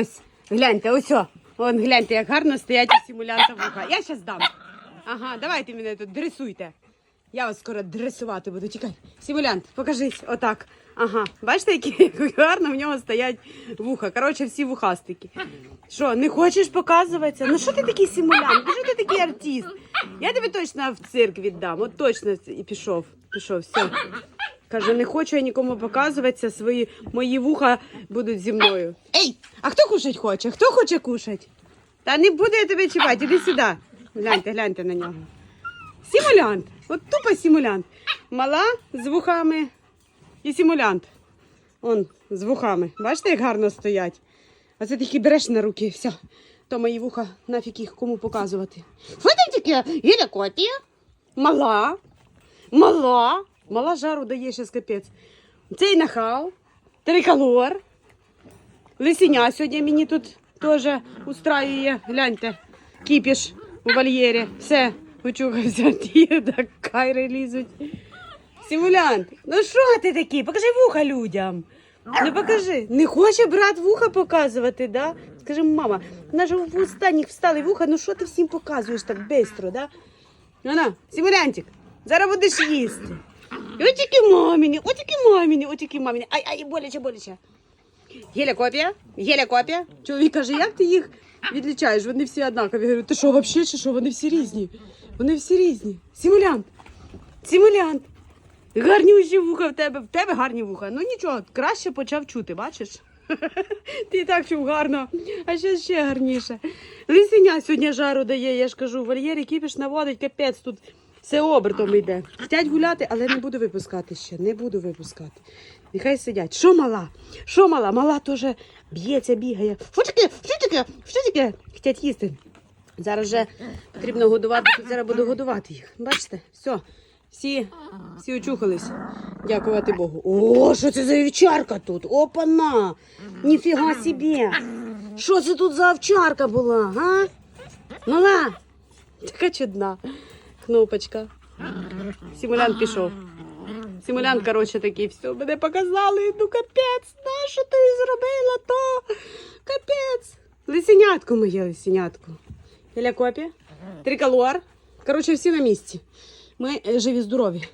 Ось, гляньте, ось. Вон, гляньте, як гарно стоять у симулянта вуха. Я зараз дам. Ага, давайте мене тут дресуйте. Я вас скоро дресувати буду. Чекай. Симулянт, покажись. Отак. Ага. Бачите, які гарно в нього стоять вуха. Коротше, всі вухастики. Що, не хочеш показуватися? Ну що ти такий симулянт? Ну що ти такий артист? Я тобі точно в цирк віддам. От точно і пішов. Пішов, все. Каже, не хочу я нікому показуватися, свої мої вуха будуть зі мною. Ей, а хто кушать хоче? Хто хоче кушать? Та не буду я тебе чіпати, іди сюди. Гляньте, гляньте на нього. Симулянт. От тупо симулянт. Мала з вухами і симулянт. Он з вухами. Бачите, як гарно стоять. А це такі береш на руки, все. То мої вуха, нафіг їх кому показувати. Що ти таке? Гіля? Мала. Мала. Мала жару дає ще капець. Цей нахал. Триколор. Лисеня сьогодні мені тут теж устраює. Гляньте, кіпіш у вольєрі. Все, очухався, ті так кайри лізуть. Симулянт, ну що ти такий? Покажи вуха людям. Ну покажи. Не хоче брат вуха показувати, да? Скажи, мама, вона ж в останніх встали вуха, ну що ти всім показуєш так швидко, да? Ну на, Симулянтик, зараз будеш їсти. І от тільки маміні, от тільки маміні, от тільки маміні. Ай, ай, боляче, боляче. Геля копія? Геля копія? Чоловік каже, як ти їх відлічаєш? Вони всі однакові. Я говорю, ти що, взагалі, чи що? Вони всі різні. Вони всі різні. Симулянт. Симулянт. Гарнющі вуха в тебе. В тебе гарні вуха. Ну нічого, краще почав чути, бачиш? Ти і так чув гарно, а ще ще гарніше. Лисеня сьогодні жару дає, я ж кажу, вольєрі кіпіш наводить, капець тут все обертом йде. Хотять гуляти, але не буду випускати ще, не буду випускати. Нехай сидять. Що мала? Що мала? Мала теж б'ється, бігає. Що таке? Що таке? Що таке? Хотять їсти. Зараз вже потрібно годувати, зараз буду годувати їх. Бачите? Все. Всі, всі очухались. Дякувати Богу. О, що це за вівчарка тут? Опана! Ніфіга собі! Що це тут за овчарка була, га? Мала! Така чудна. Кнопочка. Симулянт пішов. Симулянт, коротше, такий, все, мене показали, ну капець, на що ти зробила то? Капець. Лисенятку моє, лисенятку. Телекопія, триколор. Коротше, всі на місці. Ми живі, здорові.